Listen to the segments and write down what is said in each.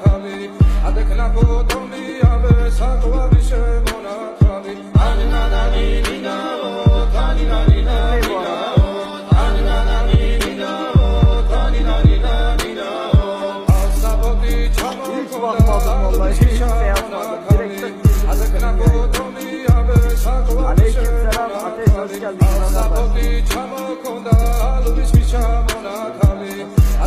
Natali Adekna po tombi abe sakwa bise mona Natali Adina nina o tani nani nina Adina dani nina o tani nani nina Asaboti çabuk Hiç bakmadım vallahi hiç şey yapmadım direkt Adekna po tombi abe sakwa bise Aleykümselam ateş hoş geldin Asaboti çabuk onda alıp içmişem ona Natali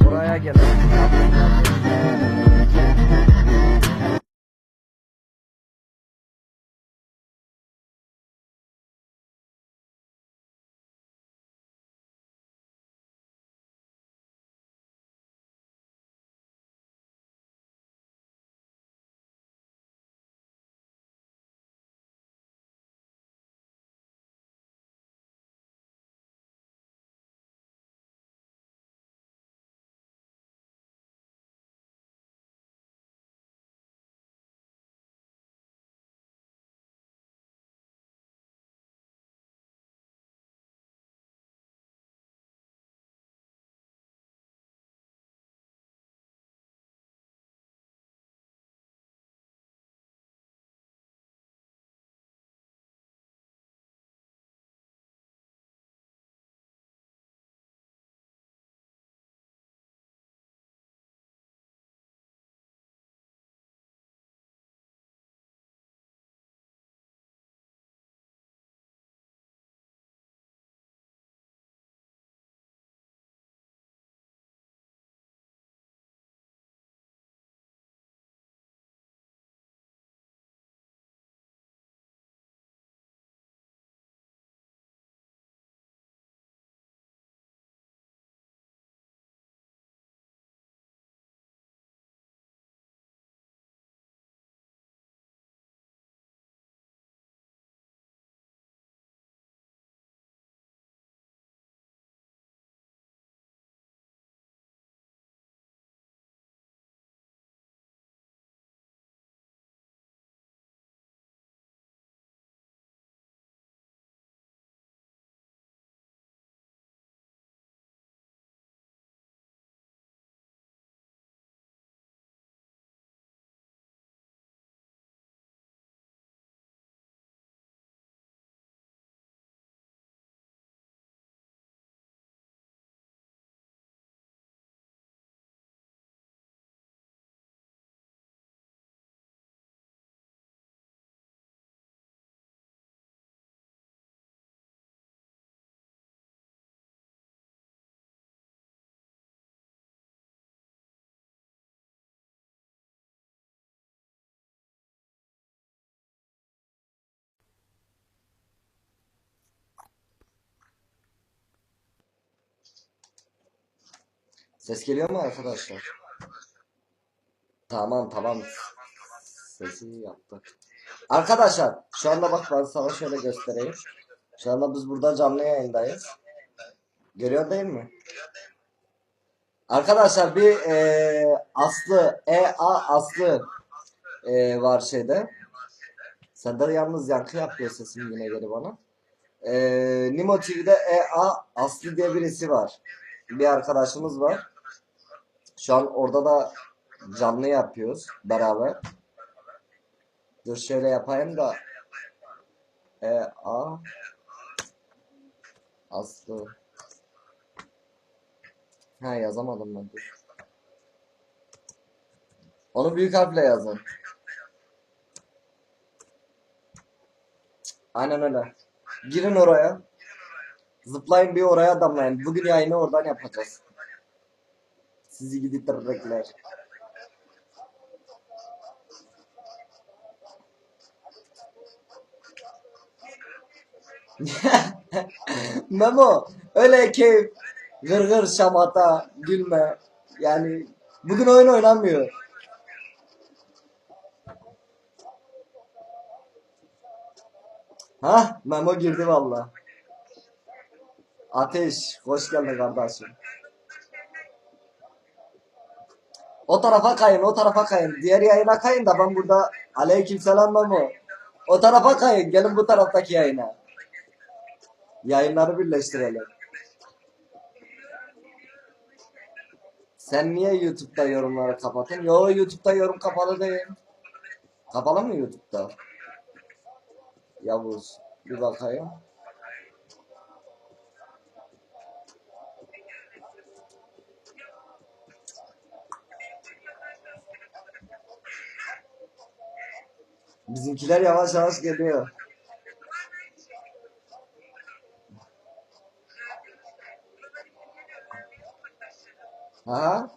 Buraya gelen. Ses geliyor mu arkadaşlar? Tamam tamam. Sesi yaptı. Arkadaşlar şu anda bak ben sana şöyle göstereyim. Şu anda biz burada canlı yayındayız. Görüyor değil mi? Arkadaşlar bir eee Aslı E-A Aslı eee, var şeyde. De yalnız yankı yapıyor sesim yine geri bana. Eee Nimo TV'de E-A Aslı diye birisi var. Bir arkadaşımız var. Şu an orada da canlı yapıyoruz beraber. Dur şöyle yapayım da E A Aslı Ha yazamadım ben dur. Onu büyük harfle yazın. Aynen öyle. Girin oraya. Zıplayın bir oraya damlayın. Bugün yayını oradan yapacağız. Sizi gidip bekler. Memo öyle keyif gırgır şamata gülme yani bugün oyun oynanmıyor. Ha Memo girdi valla. Ateş hoş geldin kardeşim. O tarafa kayın, o tarafa kayın. Diğer yayına kayın da ben burada aleykümselam Memo. O tarafa kayın, gelin bu taraftaki yayına. Yayınları birleştirelim. Sen niye YouTube'da yorumları kapatın? Yo YouTube'da yorum kapalı değil. Kapalı mı YouTube'da? Yavuz. Bir bakayım. Bizimkiler yavaş yavaş geliyor. Aha.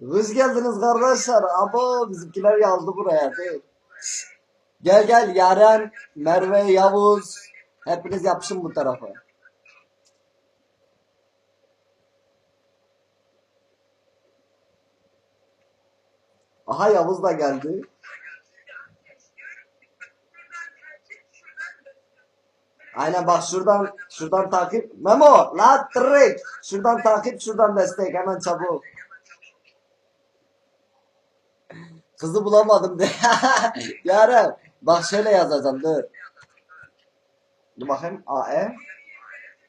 Hoş geldiniz kardeşler. Abo bizimkiler yazdı buraya değil. Gel gel Yaren, Merve, Yavuz. Hepiniz yapışın bu tarafa. Aha Yavuz da geldi. Aynen bak şuradan şuradan takip. Memo la trek. Şuradan takip şuradan destek hemen çabuk. Kızı bulamadım de. Yaren bak şöyle yazacağım dur. Dur bakayım A E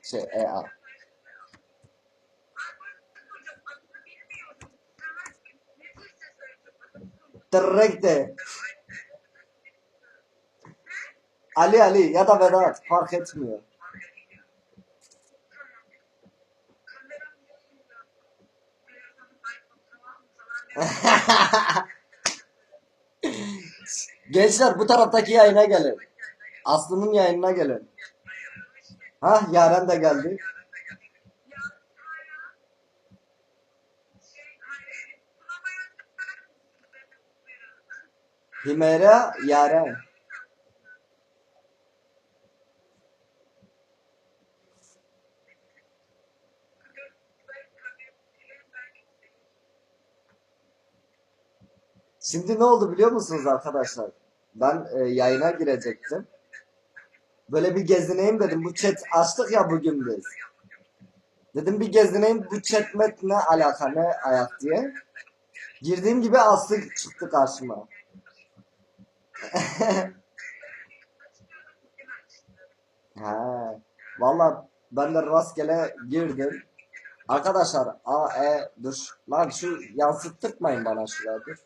şey E De. Ali Ali ya da Vedat fark etmiyor. Gençler bu taraftaki yayına gelin. Aslı'nın yayınına gelin. Ha Yaren de geldi. Himera Yaren. Şimdi ne oldu biliyor musunuz arkadaşlar? Ben e, yayına girecektim. Böyle bir gezineyim dedim. Bu chat açtık ya bugün biz. Dedim bir gezineyim bu chat met ne alaka ne ayak diye. Girdiğim gibi Aslı çıktı karşıma. ha. Valla ben de rastgele girdim. Arkadaşlar A E dur. Lan şu yansıttırmayın bana şuraya dur.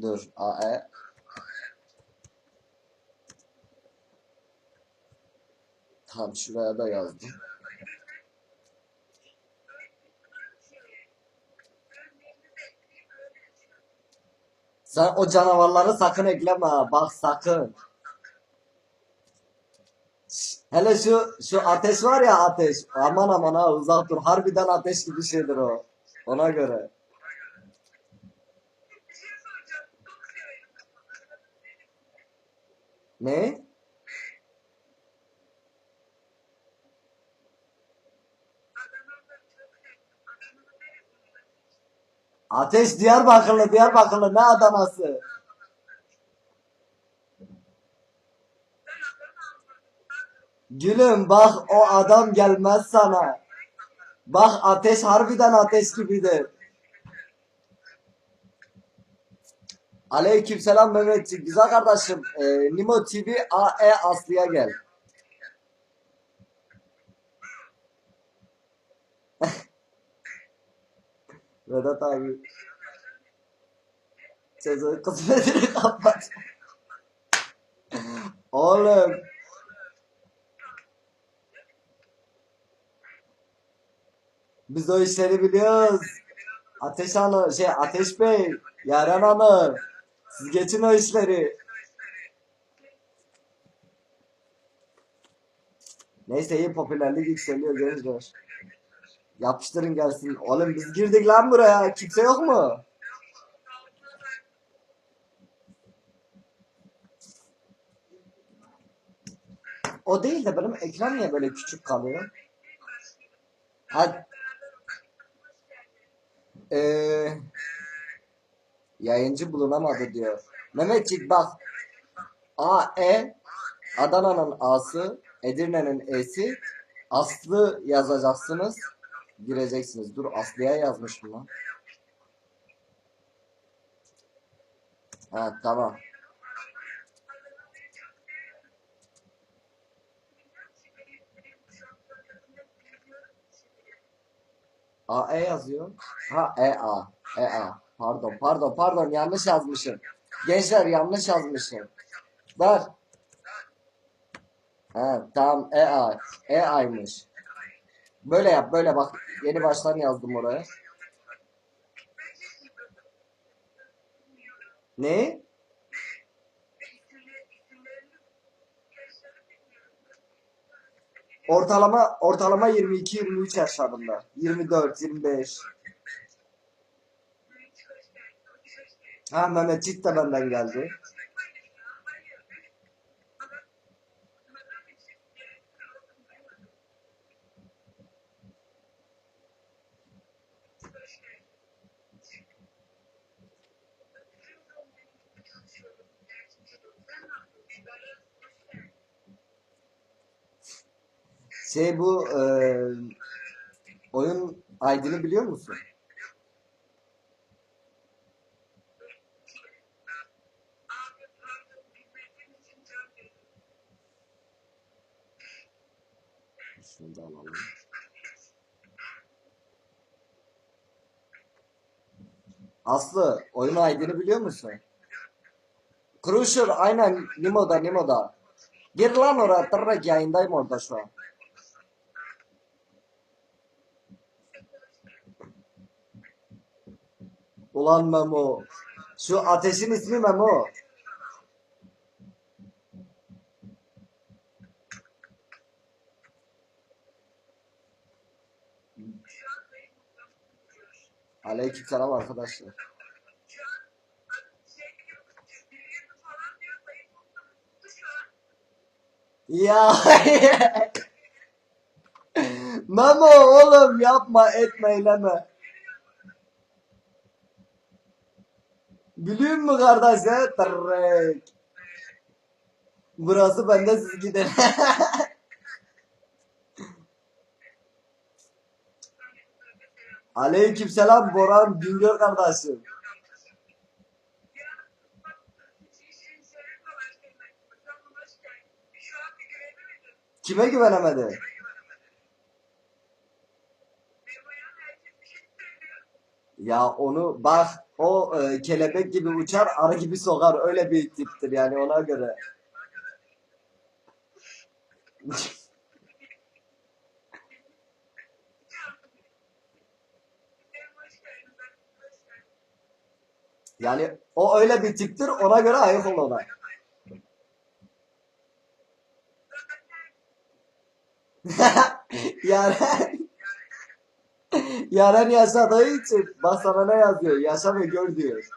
Dur A E Tam şuraya da yazdım. Sen o canavarları sakın ekleme. Bak sakın. Hele şu şu ateş var ya ateş. Aman aman ha uzak dur. Harbiden ateş gibi şeydir o. Ona göre. Ne? Ateş Diyarbakırlı, Diyarbakırlı ne Adanası? Gülüm bak o adam gelmez sana. Bak ateş harbiden ateş gibidir. Aleykümselam Mehmetciğim. Güzel kardeşim. Ee, Nimo TV AE Aslı'ya gel. Vedat abi. Sezon kısmetini kapat. Oğlum. Biz o işleri biliyoruz. Ateş Hanım, şey Ateş Bey, Yaren Hanım. Siz geçin o işleri. Neyse iyi popülerlik yükseliyor gençler. Yapıştırın gelsin. Oğlum biz girdik lan buraya. Kimse yok mu? O değil de benim ekran niye böyle küçük kalıyor? Ha, Eee yayıncı bulunamadı diyor. Mehmetçik bak. A E Adana'nın A'sı, Edirne'nin E'si, Aslı yazacaksınız. Gireceksiniz. Dur Aslı'ya yazmışım lan. Ha tamam. A E yazıyor. Ha E A. E A. Pardon pardon pardon yanlış yazmışım. Gençler yanlış yazmışım. Ver. Ha tamam E A. E A'ymış. Böyle yap böyle bak. Yeni baştan yazdım oraya. Ne? Ortalama ortalama 22-23 yaşlarında. 24, 25. Ha Mehmetçik de benden geldi. Şey bu e, oyun ID'ni biliyor musun? Şunu da alalım. Aslı oyun ID'ni biliyor musun? Crusher aynen Nimo'da Nimo'da. Gir lan oraya tırnak yayındayım orada şu an. Ulan Memo. Şu ateşin ismi Memo. Aleykümselam arkadaşlar. Ya Memo oğlum yapma etme eyleme. Biliyor musun kardeş he? Tırrek. Burası bende siz gidin. Aleykümselam Boran Güngör kardeşim. Kime güvenemedi? Ya onu bak o e, kelebek gibi uçar arı gibi sokar öyle bir tiptir yani ona göre. Yani o öyle bir tiptir ona göre ayık ol ona. Yaren Yaren yaşadığı için bak sana ne yazıyor yaşa ve gör diyor.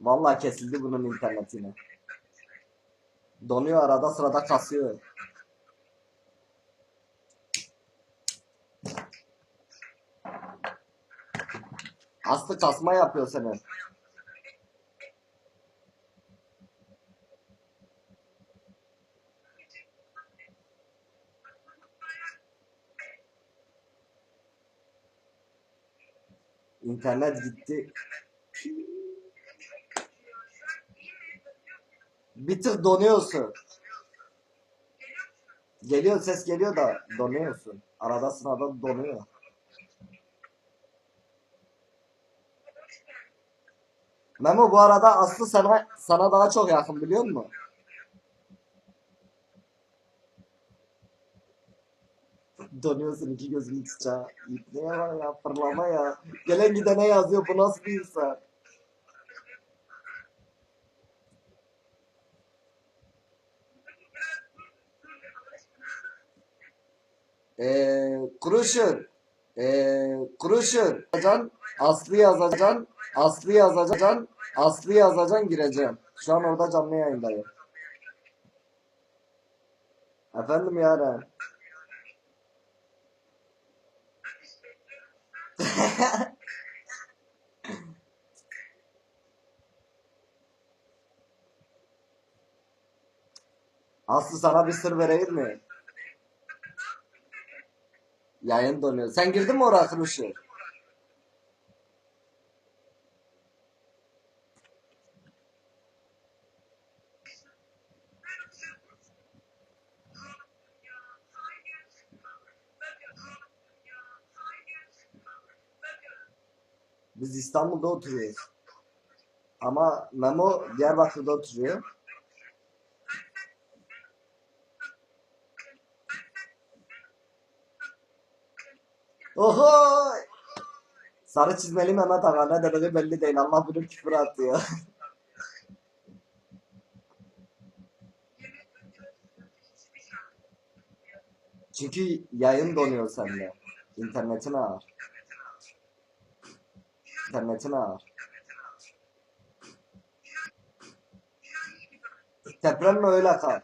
Vallahi kesildi bunun internetine. Donuyor arada sırada kasıyor. Aslı kasma yapıyor seni. İnternet gitti. Bir tık donuyorsun. Geliyor ses geliyor da donuyorsun. Arada sırada donuyor. Memo bu arada Aslı sana sana daha çok yakın biliyor musun? Dönüyorsun iki gözün uçağa. İpneye var ya fırlama ya. Gelen gidene yazıyor bu nasıl bir insan. Ee, kuruşun. Ee, kuruşun. Yazacaksın. Aslı yazacaksın. Aslı yazacaksın. Aslı yazacaksın gireceğim. Şu an orada canlı yayındayım. Efendim yaren. Aslı sana bir sır vereyim mi? Yayın donuyor. Sen girdin mi oraya kuruşu? Biz İstanbul'da oturuyoruz. Ama Memo Diyarbakır'da oturuyor. Oho! Sarı çizmeli Mehmet Ağa ne dediği belli değil. Allah bunu küfür atıyor. Çünkü yayın donuyor sende. İnternetin ağır. İnternetin ağır. Depremle öyle kal.